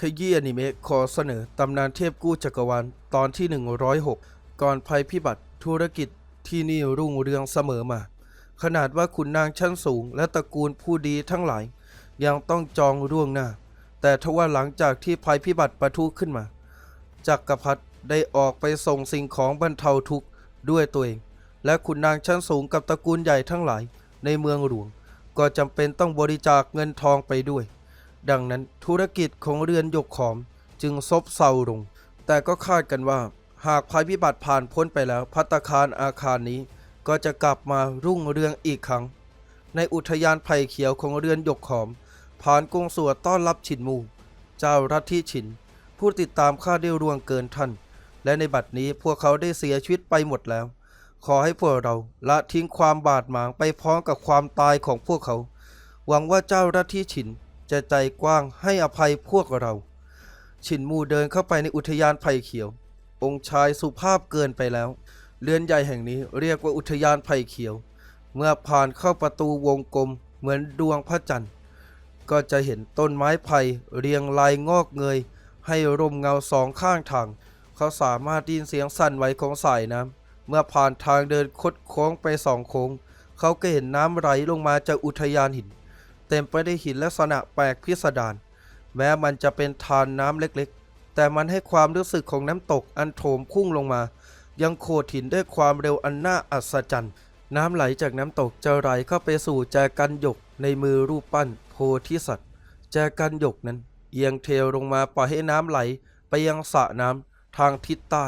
ขยี้อนิเมะขอเสนอตำนานเทพกู้จักรวาลตอนที่ 106 ก่อนภัยพิบัติธุรกิจที่นี่รุ่งเรืองเสมอมา ขนาดว่าขุนนางชั้นสูง และตระกูลผู้ดีทั้งหลาย ยังต้องจองร่วงหน้า แต่ทว่าหลังจากที่ภัยพิบัติประทุขึ้นมา จักรพรรดิได้ออกไปส่งสิ่งของบรรเทาทุกข์ด้วยตัวเอง และขุนนางชั้นสูงกับตระกูลใหญ่ทั้งหลายในเมืองหลวง ก็จำเป็นต้องบริจาคเงินทองไปด้วย ดังนั้นธุรกิจของเรือนหยกขอมจึงซบเซาลง แต่ก็คาดกันว่า หากภัยพิบัติผ่านพ้นไปแล้วพัตคารอาคารนี้ ก็จะกลับมารุ่งเรืองอีกครั้ง ในอุทยานไผ่เขียวของเรือนหยกขอม ผ่านกงสวดต้อนรับฉินมู เจ้ารัฐที่ฉิน ผู้ติดตามข้าได้รวงเกินท่าน และในบัดนี้พวกเขาได้เสียชีวิตไปหมดแล้ว ขอให้พวกเราละทิ้งความบาดหมางไปพร้อมกับความตายของพวกเขา หวังว่าเจ้ารัฐที่ฉิน จะใจกว้างให้อภัยพวกเราฉินมูเดินเข้าไปในอุทยานไผ่เขียว องค์ชายสุภาพเกินไปแล้ว เรือนใหญ่แห่งนี้เรียกว่าอุทยานไผ่เขียว เมื่อผ่านเข้าประตูวงกลมเหมือนดวงพระจันทร์ ก็จะเห็นต้นไม้ไผ่เรียงรายงอกเงย ให้ร่มเงาสองข้างทาง เขาสามารถดินเสียงสั่นไหวของสายน้ำเมื่อผ่านทางเดินคดโค้งไปสองโค้ง เขาก็เห็นน้ำไหลลงมาจากอุทยานหิน เต็มไปด้วยหินลักษณะแปลกพิสดารแม้มันจะเป็นทานน้ำเล็กๆ แต่มันให้ความรู้สึกของน้ำตกอันโถมพุ่งลงมา ยังโขดหินด้วยความเร็วอันน่าอัศจรรย์ น้ำไหลจากน้ำตกจะไหลเข้าไปสู่แจกันหยกในมือรูปปั้นโพธิสัตว์ แจกันหยกนั้น เอียงเทลงมาปล่อยให้น้ำไหลไปยังสระน้ำทางทิศใต้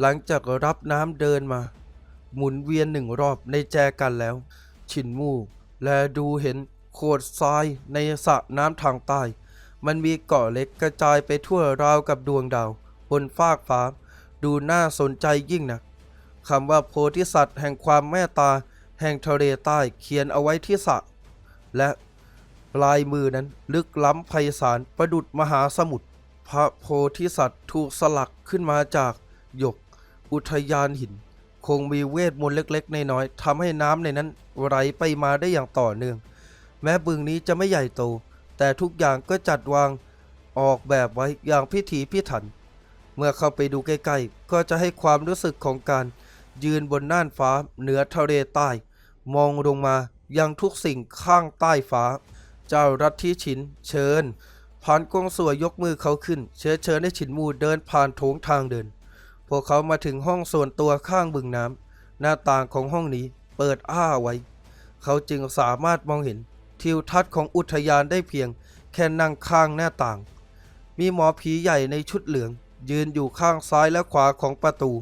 หลังจากรับน้ำเดินมา หมุนเวียนหนึ่งรอบในแจกันแล้วฉินมู่ และดูเห็น โขดทรายในสระน้ำทางใต้ มันมีเกาะเล็กกระจายไปทั่วราวกับดวงดาว บนฟากฟ้า ดูน่าสนใจยิ่งนักคำว่าโพธิสัตว์แห่งความเมตตา แห่งทะเลใต้เขียนเอาไว้ที่สระและลายมือนั้นลึกล้ำไพศาลประดุดมหาสมุทรพระโพธิสัตว์ถูกสลักขึ้นมาจากหยก อุทยานหิน คงมีเวทมนต์เล็กๆ น้อยๆทำให้น้ำในนั้นไหลไปมาได้อย่างต่อเนื่อง แม้บึงนี้จะไม่ใหญ่โต แต่ทุกอย่างก็จัดวางออกแบบไว้อย่างพิถีพิถัน เมื่อเข้าไปดูใกล้ๆ ก็จะให้ความรู้สึกของการยืนบนน่านฟ้าเหนือทะเลใต้ มองลงมายังทุกสิ่งข้างใต้ฟ้า เจ้ารัฐที่ฉินเชิญผ่านกงสวยยกมือเขาขึ้น เชื้อเชิญให้ฉินมูเดินผ่านโถงทางเดิน พวกเขามาถึงห้องส่วนตัวข้างบึงน้ำหน้าต่างของห้องนี้เปิดอ้าไว้ เขาจึงสามารถมองเห็น ทิวทัศน์ของอุทยานได้เพียง แค่นั่งข้างหน้าต่าง มีหมอผีใหญ่ในชุดเหลือง ยืนอยู่ข้างซ้ายและขวาของประตู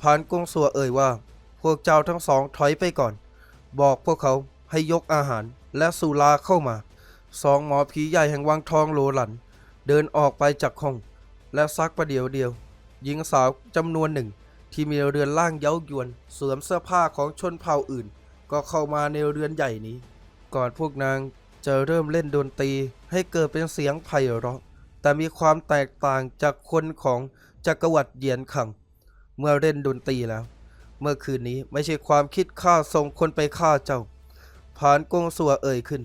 ผ่านกงสัวเอ่ยว่า พวกเจ้าทั้งสองถอยไปก่อน บอกพวกเขาให้ยกอาหารและสุราเข้ามา สองหมอผีใหญ่แห่งวังทองโลหลัน เดินออกไปจากห้อง และซักประเดี๋ยวเดียว หญิงสาวจำนวนหนึ่งที่มีเรือนร่างเย้ายวนสวมเสื้อผ้าของชนเผ่าอื่น ก็เข้ามาในเรือนใหญ่นี้ ก่อนพวกนางจะเริ่มเล่นดนตรีให้เกิดเป็นเสียงไพเราะ แต่มีความแตกต่างจากคนของจักรวรรดิเหยียนขัง เมื่อเล่นดนตรีแล้ว เมื่อคืนนี้ไม่ใช่ความคิดข้าส่งคนไปฆ่าเจ้า ผ่านกงสัวเอ่ยขึ้น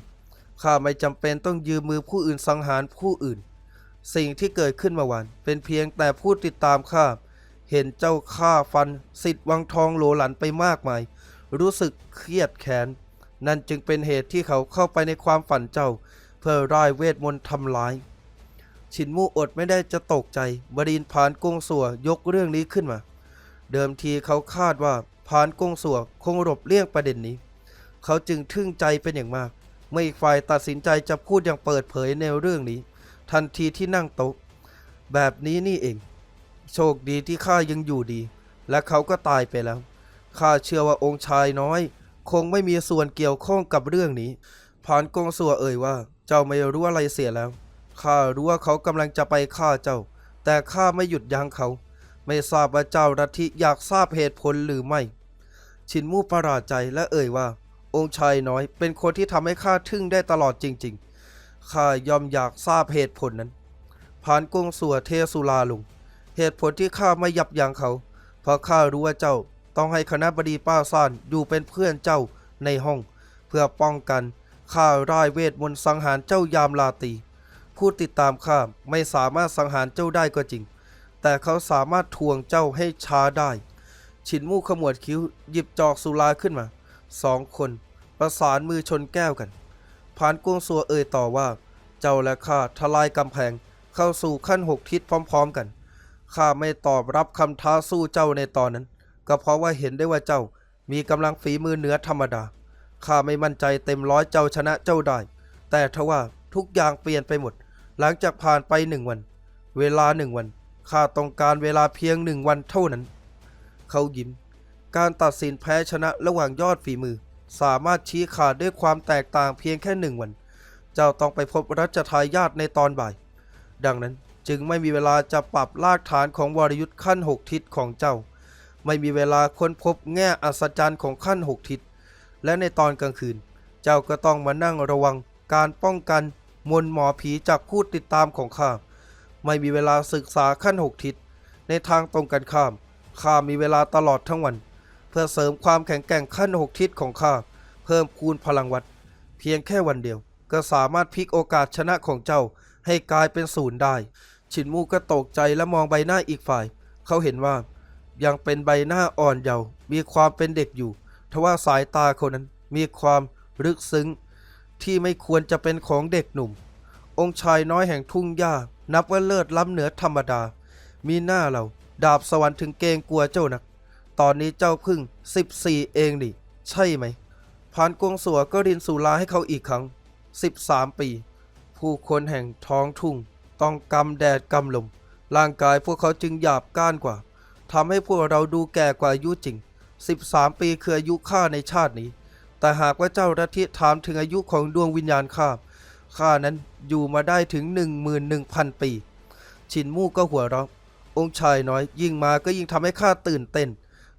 ข้าไม่จำเป็นต้องยืมมือผู้อื่นสังหารผู้อื่น สิ่งที่เกิดขึ้นเมื่อวานเป็นเพียงแต่ผู้ติดตามข้าเห็นเจ้าฆ่าฟันสิทธิ์วังทองโหลหลันไปมากมาย รู้สึกเครียดแค้น นั่นจึงเป็นเหตุที่เขาเข้าไปในความฝันเจ้า เพื่อร่ายเวทมนต์ทำร้ายฉินมู่อดไม่ได้จะตกใจบดินผานกงสัวยกเรื่องนี้ขึ้นมา เดิมทีเขาคาดว่าผานกงสัวคงหลบเลี่ยงประเด็นนี้ เขาจึงทึ่งใจเป็นอย่างมาก เมื่ออีกฝ่ายตัดสินใจจะพูดอย่างเปิดเผยในเรื่องนี้ ทันทีที่นั่งโต๊ะ แบบนี้นี่เอง โชคดีที่ข้ายังอยู่ดี และเขาก็ตายไปแล้วข้าเชื่อว่าองค์ชายน้อย คงไม่มีส่วนเกี่ยวข้องกับเรื่องนี้ผานกงสัวเอ่ยว่า เจ้าไม่รู้อะไรเสียแล้วข้ารู้ว่าเขากำลังจะไปฆ่าเจ้า แต่ข้าไม่หยุดยั้งเขา ไม่ทราบว่าเจ้ารัทิอยากทราบเหตุผลหรือไม่ ชินมู่ประหลาดใจและเอ่ยว่า องค์ชายน้อยเป็นคนที่ทำให้ข้าทึ่งได้ตลอดจริง ๆข้ายอมอยากทราบเหตุผลนั้นผานกงสัวเทสุลาลุง เหตุผลที่ข้าไม่ยับยั้งเขา เพราะข้ารู้ว่าเจ้า ต้องให้คณะบดีป้าซ่านอยู่เป็นเพื่อนเจ้าในห้อง เพื่อป้องกันข้าร่ายเวทมนต์สังหารเจ้ายามลาตีผู้ติดตามข้าไม่สามารถสังหารเจ้าได้ก็จริง แต่เขาสามารถทวงเจ้าให้ช้าได้ฉินมู่ขมวดคิ้วหยิบจอกสุราขึ้นมาสองคนประสานมือชนแก้วกันผานกวงสัวเอ่ยต่อว่า เจ้าและข้าทลายกำแพงเข้าสู่ขั้นหกทิศพร้อม ๆ กันข้าไม่ตอบรับคำท้าสู้เจ้าในตอนนั้น ก็เพราะว่าเห็นได้ว่าเจ้ามีกำลังฝีมือเหนือธรรมดา ข้าไม่มั่นใจเต็มร้อยเจ้าชนะเจ้าได้ แต่ทว่าทุกอย่างเปลี่ยนไปหมด หลังจากผ่านไปหนึ่งวัน เวลาหนึ่งวัน ข้าต้องการเวลาเพียงหนึ่งวันเท่านั้น เขายิ้ม การตัดสินแพ้ชนะระหว่างยอดฝีมือ สามารถชี้ขาดด้วยความแตกต่างเพียงแค่หนึ่งวัน เจ้าต้องไปพบรัชทายาทในตอนบ่าย ดังนั้นจึงไม่มีเวลาจะปรับรากฐานของวรยุทธ์ขั้นหกทิศของเจ้า ไม่มีเวลาค้นพบแง่อัศจรรย์ของขั้นหกทิศ และในตอนกลางคืน เจ้าก็ต้องมานั่งระวังการป้องกันมนหมอผีจากผู้ติดตามของข้า ไม่มีเวลาศึกษาขั้นหกทิศ ในทางตรงกันข้าม ข้ามีเวลาตลอดทั้งวัน เพื่อเสริมความแข็งแกร่งขั้นหกทิศของข้า เพิ่มคูณพลังวัด เพียงแค่วันเดียว ก็สามารถพลิกโอกาสชนะของเจ้าให้กลายเป็นศูนย์ได้ฉินมูก็ตกใจและมองใบหน้าอีกฝ่าย เขาเห็นว่า ยังเป็นใบหน้าอ่อนเยาว์มีความเป็นเด็กอยู่ ทว่าสายตาคนนั้นมีความลึกซึ้ง ที่ไม่ควรจะเป็นของเด็กหนุ่ม องค์ชายน้อยแห่งทุ่งหญ้า นับว่าเลิศล้ำเหนือธรรมดา มีหน้าเราดาบสวรรค์ถึงเกงกลัวเจ้านัก ตอนนี้เจ้าพึ่ง 14 เองนี่ ใช่ไหมพานกวงสัวก็รินสุราให้เขาอีกครั้ง 13 ปี ผู้คนแห่งท้องทุ่ง ต้องกำแดดกำลม ร่างกายพวกเขาจึงหยาบก้านกว่า ทำให้พวกเราดูแก่กว่าอายุจริง 13 ปีคืออายุข้าในชาตินี้ แต่หากว่าเจ้ารัทิถามถึงอายุของดวงวิญญาณข้า ข้านั้นอยู่มาได้ถึง 11,000 ปี ชินมู่ก็หัวเราะ องค์ชายน้อยยิ่งมาก็ยิ่งทำให้ข้าตื่นเต้น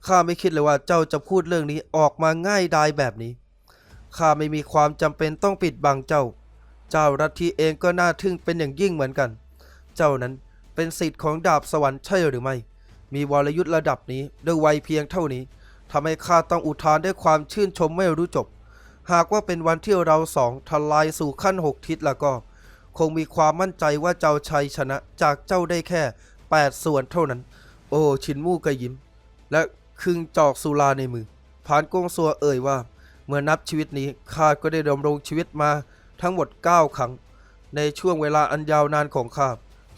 ข้าไม่คิดเลยว่าเจ้าจะพูดเรื่องนี้ออกมาง่ายดายแบบนี้ ข้าไม่มีความจำเป็นต้องปิดบังเจ้า เจ้ารัทีเองก็น่าทึ่งเป็นอย่างยิ่งเหมือนกัน เจ้านั้นเป็นสิทธิ์ของดาบสวรรค์ใช่หรือไม่ มีวรยุทธ์ระดับนี้ด้วยวัยเพียงเท่านี้ทำให้ข้าต้องอุทานด้วยความชื่นชมไม่รู้จบ หากว่าเป็นวันที่เราสองทลายสู่ขั้นหกทิศแล้วก็ คงมีความมั่นใจว่าเจ้าชัยชนะจากเจ้าได้แค่ 8 ส่วนเท่านั้น โอ้ชินมู่ก็ยิ้ม และคึงจอกสุราในมือผ่านกงสัวเอ่ยว่า เมื่อนับชีวิตนี้ข้าก็ได้ดำรงชีวิตมาทั้งหมด 9 ครั้ง ในช่วงเวลาอันยาวนานของข้า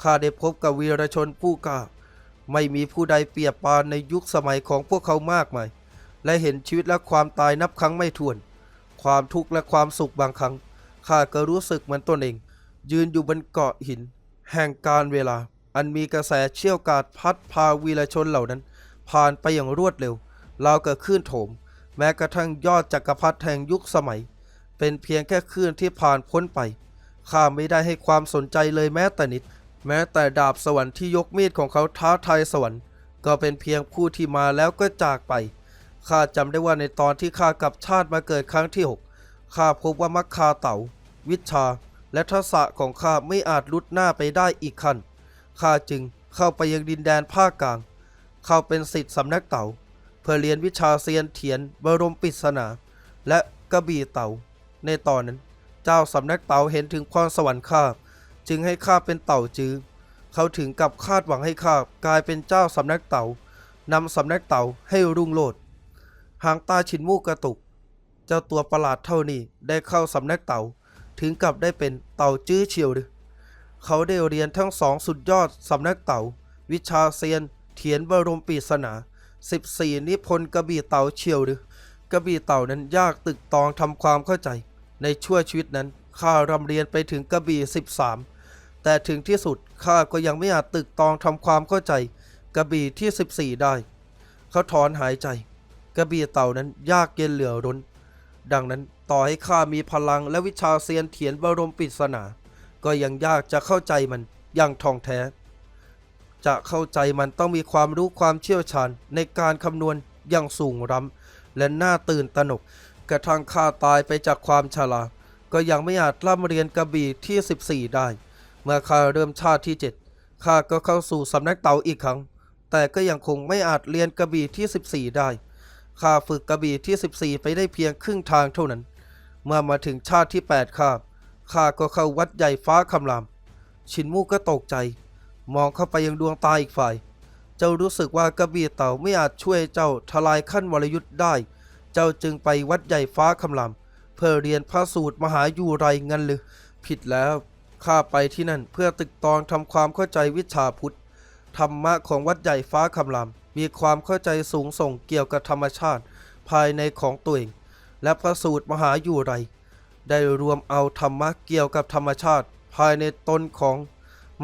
ข้าได้พบกับวีรชนผู้กล้า ไม่มีผู้ใดเปรียบปานในยุคสมัยของพวกเขามากมาย และเห็นชีวิตและความตายนับครั้งไม่ถ้วน ความทุกข์และความสุขบางครั้ง ข้าก็รู้สึกเหมือนตนเอง ยืนอยู่บนเกาะหิน แห่งการเวลา อันมีกระแสเชี่ยวกาดพัดพาวีรชนเหล่านั้น ผ่านไปอย่างรวดเร็วราวกับคลื่นโถม แม้กระทั่งยอดจักรพรรดิแห่งยุคสมัย เป็นเพียงแค่คลื่นที่ผ่านพ้นไป ข้าไม่ได้ให้ความสนใจเลยแม้แต่นิด แม้แต่ดาบสวรรค์ที่ยกมีดของเขาท้าทายสวรรค์ ก็เป็นเพียงผู้ที่มาแล้วก็จากไปข้าจำได้ว่าในตอนที่ข้ากลับชาติมาเกิดครั้งที่หกข้าพบว่ามัคคาเต๋า วิชา และทักษะของข้าไม่อาจลุดหน้าไปได้อีกขั้นข้าจึงเข้าไปยังดินแดนภาคกลาง เข้าเป็นสิทธิ์สำนักเต๋า เพื่อเรียนวิชาเซียนเถียนบรมปริศนา และกระบี่เต๋า ในตอนนั้น เจ้าสำนักเต๋าเห็นถึงพรสวรรค์ข้า จึงให้ข้าเป็นเต่าจื้อเขาถึงกับคาดหวังให้ข้ากลายเป็นเจ้าสำนักเต๋านำสำนักเต๋าให้รุ่งโรจน์หางตาฉินมูกกระตุก เจ้าตัวประหลาดเท่านี้ได้เข้าสำนักเต๋าถึงกับได้เป็นเต่าจื้อเฉียวหรือเขาได้เรียนทั้งสองสุดยอดสำนักเต๋าวิชาเซียน เถียนบรมปริศนา 14 นิพนธ์กระบี่เต๋าเฉียวหรือกระบี่เต่านั้นยากตึกตองทำความเข้าใจ ในชั่วชีวิตนั้นข้ารำเรียนไปถึงกระบี่13 แต่ถึงที่สุดข้าก็ยังไม่อาจตึกตองทำความเข้าใจ กระบี่ที่ 14 ได้ เขาถอนหายใจ กระบี่เต่านั้นยากเย็นเหลือร้น ดังนั้นต่อให้ข้ามีพลังและวิชาเซียนเถียนบรมปริศนา ก็ยังยากจะเข้าใจมันอย่างท่องแท้ จะเข้าใจมันต้องมีความรู้ความเชี่ยวชาญในการคำนวณอย่างสูงล้ำและน่าตื่นตระหนกกระทั่งข้าตายไปจากความชราก็ยังไม่อาจร่ำเรียนกระบี่ที่ 14 ได้ เมื่อข้าเริ่มชาติที่ 7 ข้าก็เข้าสู่สำนักเต๋าอีกครั้ง แต่ก็ยังคงไม่อาจเรียนกระบี่ที่ 14 ได้ ข้าฝึกกระบี่ที่ 14 ไปได้เพียงครึ่งทางเท่านั้น เมื่อมาถึงชาติที่ 8 ข้า ข้าก็เข้าวัดใหญ่ฟ้าคำราม ชินมูก็ตกใจ มองเข้าไปยังดวงตาอีกฝ่าย เจ้ารู้สึกว่ากระบี่เต่าไม่อาจช่วยเจ้าทลายขั้นวรยุทธ์ได้ เจ้าจึงไปวัดใหญ่ฟ้าคำรามเพื่อเรียนพระสูตรมหายูไรเงั้นหรือผิดแล้ว ข้าไปที่นั่นเพื่อตึกตองทำความเข้าใจวิชาพุทธ ธรรมะของวัดใหญ่ฟ้าคำรามมีความเข้าใจสูงส่งเกี่ยวกับธรรมชาติ ภายในของตัวเอง และพระสูตรมหาอยู่ไร ได้รวมเอาธรรมะเกี่ยวกับธรรมชาติ ภายในตนของ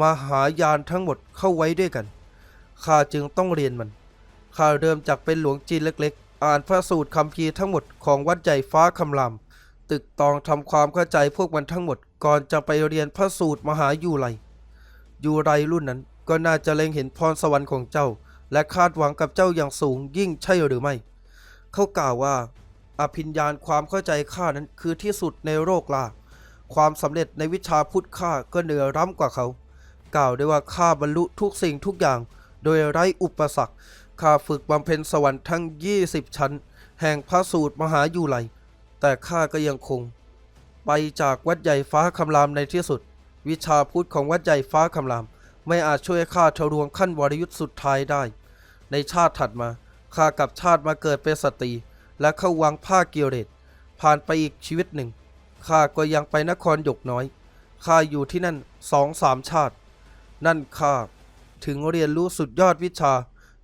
มหายานทั้งหมดเข้าไว้ด้วยกันข้าจึงต้องเรียนมันข้าเริ่มจากเป็นหลวงจีนเล็ก ๆ อ่านพระสูตรคัมภีทั้งหมดของวัดใหญ่ฟ้าคำราม ตึกตองทำความเข้าใจพวกมันทั้งหมดก่อนจะไปเรียนพระสูตรมหายูไรยูไรรุ่นนั้นก็น่าจะเล็งเห็นพรสวรรค์ของเจ้า และคาดหวังกับเจ้าอย่างสูงยิ่งใช่หรือไม่ เขากล่าวว่า อภิญญาณความเข้าใจข้านั้นคือที่สุดในโลกลาความสำเร็จในวิชาพุทธข้าก็เหนือร้ำกว่าเขา กล่าวได้ว่าข้าบรรลุทุกสิ่งทุกอย่าง โดยไร้อุปสรรคข้าฝึกบำเพ็ญสวรรค์ทั้ง 20 ชั้น แห่งพระสูตรมหายูไล แต่ข้าก็ยังคง ไปจากวัดใหญ่ฟ้าคำรามในที่สุด วิชาพุทธของวัดใหญ่ฟ้าคำราม ไม่อาจช่วยข้าทะลวงขั้นวรยุทธ์สุดท้ายได้ ในชาติถัดมาข้ากับชาติมาเกิดเป็นสตรีและเข้าวังผ้าเกียวเรตผ่านไปอีกชีวิตหนึ่งข้าก็ยังไปนครหยกน้อยข้าอยู่ที่นั่นสองสามชาติ นั่นข้าถึงเรียนรู้สุดยอดวิชา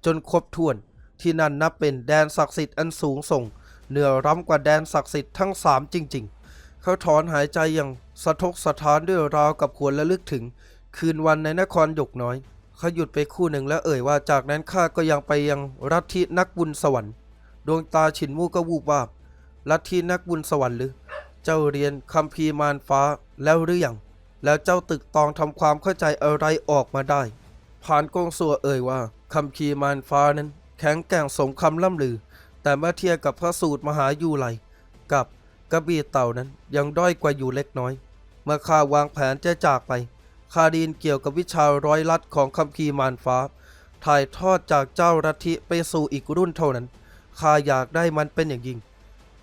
จนครบถ้วนที่นั่นนับเป็นแดนศักดิ์สิทธิ์อันสูงส่ง เหนือร้ำกว่าแดนศักดิ์สิทธิ์ทั้งสามจริง ๆ เขาถอนหายใจอย่างสะทกสะท้านด้วยราวกับควรระลึกถึง คืนวันในนครหยกน้อยเขาหยุดไปคู่หนึ่งแล้วเอ่ยว่าจากนั้นข้าก็ยังไปยังรัฐที่นักบุญสวรรค์ ดวงตาฉินมู่ก็วูบวาบลัทธินักบุญสวรรค์หรือ เจ้าเรียนคัมภีร์มารฟ้าแล้วหรือยังแล้วเจ้าตึกตองทำความเข้าใจอะไรออกมาได้ ผ่านกงสัวเอ่ยว่าคัมภีร์มารฟ้านั้น แข็งแกร่งสมคำล่ำลือ แต่เมื่อเทียบกับพระสูตรมหายูไลกับกระบี่เต่านั้นยังด้อยกว่าอยู่เล็กน้อย เมื่อข้าวางแผนจะจากไปข้าดยินเกี่ยวกับวิชาร้อยลัดของคัมภีร์มารฟ้า ถ่ายทอดจากเจ้าลัทธิไปสู่อีกรุ่นเท่านั้นข้าอยากได้มันเป็นอย่างยิ่ง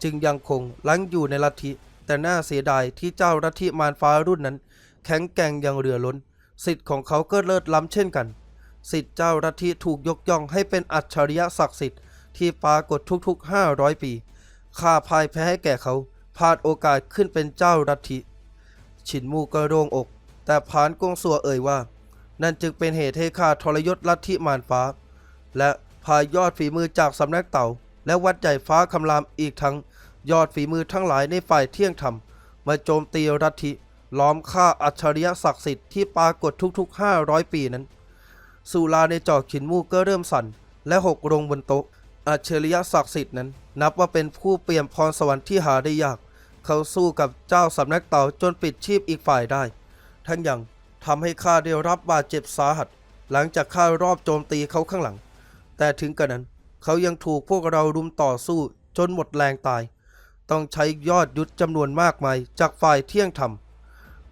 จึงยังคงลังอยู่ในลัทธิแต่น่าเสียดายที่เจ้าลัทธิมารฟ้ารุ่นนั้น แข็งแกร่งอย่างเรือล้น สิทธิ์ของเขาก็เลิศล้ำเช่นกัน สิทธิ์เจ้าลัทธิถูกยกย่องให้เป็นอัจฉริยะศักดิ์สิทธิ์ ที่ปรากฏทุกๆ 500 ปี ข้าพ่ายแพ้ให้แก่เขาพลาดโอกาสขึ้นเป็นเจ้าลัทธิฉินมูก็โล่งอก แต่ผานกงสัวเอ่ยว่า นั่นจึงเป็นเหตุให้ข้าทรยศลัทธิมารฟ้า และพายอดฝีมือจากสำนักเต่า และวัดใหญ่ฟ้าคำรามอีกทั้งยอดฝีมือทั้งหลายในฝ่ายเที่ยงธรรม มาโจมตีลัทธิล้อมฆ่าอัจฉริยะศักดิ์สิทธิ์ที่ปรากฏทุกๆ 500 ปีนั้น สุราในจอกฉินมูก็เริ่มสั่นและหกลงบนโต๊ะ อัจฉริยะศักดิ์สิทธิ์นั้น นับว่าเป็นผู้เปี่ยมพรสวรรค์ที่หาได้ยาก เขาสู้กับเจ้าสำนักเต่าจนปิดชีพอีกฝ่ายได้ทั้งยังทำให้ข้าได้รับบาดเจ็บสาหัส หลังจากข้ารอบโจมตีเขาข้างหลัง แต่ถึงกระนั้น เขายังถูกพวกเรารุมต่อสู้จนหมดแรงตาย ต้องใช้ยอดยุทธจำนวนมากมายจากฝ่ายเที่ยงธรรม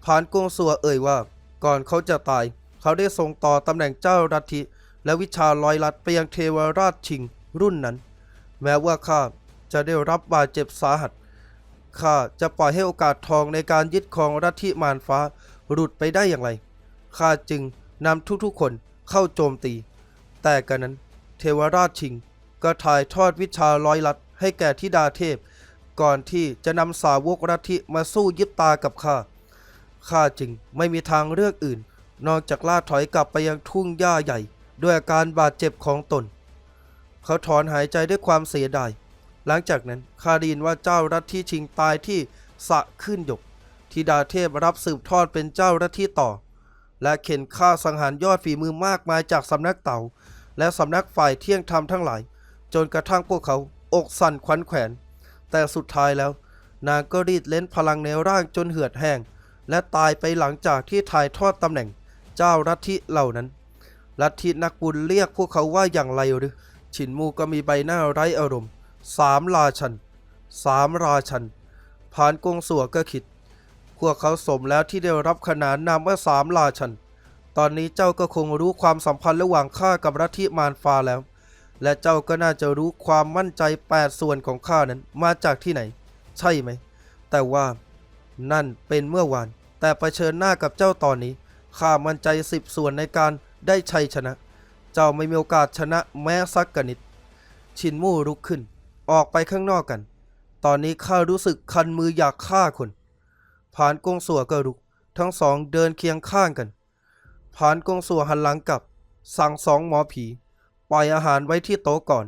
ผานกงสัวเอ่ยว่า ก่อนเขาจะตาย เขาได้ส่งต่อตำแหน่งเจ้ารัฐิและวิชาลอยลัดไปยังเทวราชชิง รุ่นนั้น แม้ว่าข้าจะได้รับบาดเจ็บสาหัสข้าจะปล่อยให้โอกาสทองในการยึดครองรัฐิมารฟ้าหลุดไปได้อย่างไรข้าจึงนำทุกๆคนเข้าโจมตี แต่กันนั้นเทวราชชิงก็ถ่ายทอดวิชาร้อยลัดให้แก่ธิดาเทพ ก่อนที่จะนำสาวกรัฐิมาสู้ยิบตากับข้าข้าจึงไม่มีทางเลือกอื่น นอกจากล่าถอยกลับไปยังทุ่งหญ้าใหญ่ ด้วยอาการบาดเจ็บของตน เขาถอนหายใจด้วยความเสียดาย หลังจากนั้นข้าได้ยินว่าเจ้ารัฐที่ชิงตายที่สะขึ้นหยกธิดาเทพรับสืบทอดเป็นเจ้ารัฐที่ต่อ และเข็นฆ่าสังหารยอดฝีมือมากมายจากสำนักเต่า และสำนักฝ่ายเที่ยงธรรมทั้งหลาย จนกระทั่งพวกเขาอกสั่นขวัญแขวน แต่สุดท้ายแล้ว นางก็รีดเล่นพลังในร่างจนเหือดแห้งและตายไปหลังจากที่ถ่ายทอดตำแหน่ง เจ้ารัฐิเหล่านั้นลัฐทธินักบุญเรียกพวกเขาว่าอย่างไรหรือ ฉินมูก็มีใบหน้าไร้อารมณ์สามราชันสามราชันผานกงสัวก็คิด พวกเขาสมแล้วที่ได้รับขนานนามว่าสามราชัน ตอนนี้เจ้าก็คงรู้ความสัมพันธ์ระหว่างข้ากับลัทธิมารฟ้าแล้ว และเจ้าก็น่าจะรู้ความมั่นใจแปดส่วนของข้านั้นมาจากที่ไหน ใช่ไหม แต่ว่านั่นเป็นเมื่อวาน แต่เผชิญหน้ากับเจ้าตอนนี้ข้ามั่นใจสิบส่วนในการได้ชัยชนะ เจ้าไม่มีโอกาสชนะแม้สักกนิด ชินมู่ลุกขึ้น ออกไปข้างนอกกัน ตอนนี้ข้ารู้สึกคันมืออยากฆ่าคน ผ่านกงสัวก็รุก ทั้งสองเดินเคียงข้างกัน ผ่านกงสัวหันหลังกลับ สั่งสองหมอผี ปล่อยอาหารไว้ที่โต๊ะก่อน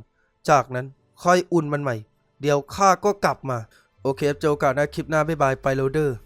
จากนั้นค่อยอุ่นมันใหม่ เดี๋ยวข้าก็กลับมา โอเคครับเจอกาสหนะคลิปหน้าบ๊ายบายไปโรเดอร์